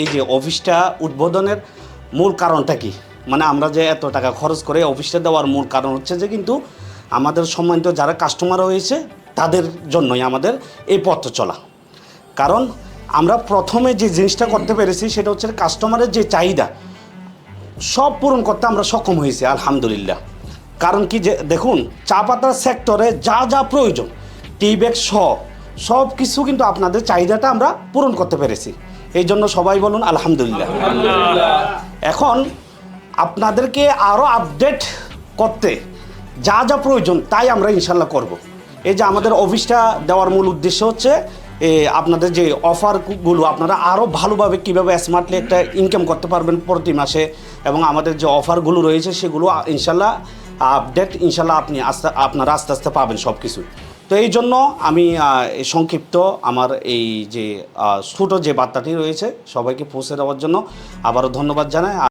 এই যে অফিসটা উদ্বোধনের মূল কারণটা কি? মানে আমরা যে এত টাকা খরচ করে অফিসটা দেওয়ার মূল কারণ হচ্ছে যে কিন্তু আমাদের সম্মানিত যারা কাস্টমার রয়েছে, তাদের জন্যই আমাদের এই পথ চলা। কারণ আমরা প্রথমে যে জিনিসটা করতে পেরেছি সেটা হচ্ছে কাস্টমারের যে চাহিদা, সব পূরণ করতে আমরা সক্ষম হয়েছি, আলহামদুলিল্লাহ। কারণ কি যে, দেখুন চা পাতার সেক্টরে যা যা প্রয়োজন টি ব্যাগ সব কিছু কিন্তু আপনাদের চাহিদাটা আমরা পূরণ করতে পেরেছি। এই জন্য সবাই বলুন আলহামদুলিল্লাহ। এখন আপনাদেরকে আরও আপডেট করতে যা যা প্রয়োজন তাই আমরা ইনশাল্লাহ করব। এই যে আমাদের অফিসটা দেওয়ার মূল উদ্দেশ্য হচ্ছে এ, আপনাদের যে অফারগুলো আপনারা আরও ভালোভাবে কীভাবে স্মার্টলি একটা ইনকাম করতে পারবেন প্রতি মাসে এবং আমাদের যে অফারগুলো রয়েছে সেগুলো ইনশাল্লাহ আপডেট ইনশাল্লাহ আপনি আস্তে আপনারা আস্তে আস্তে পাবেন সব কিছু তো এই জন্য আমি সংক্ষিপ্ত আমার এই যে ছোটো যে বার্তাটি রয়েছে সবাইকে পৌঁছে দেওয়ার জন্য আবারও ধন্যবাদ জানাই।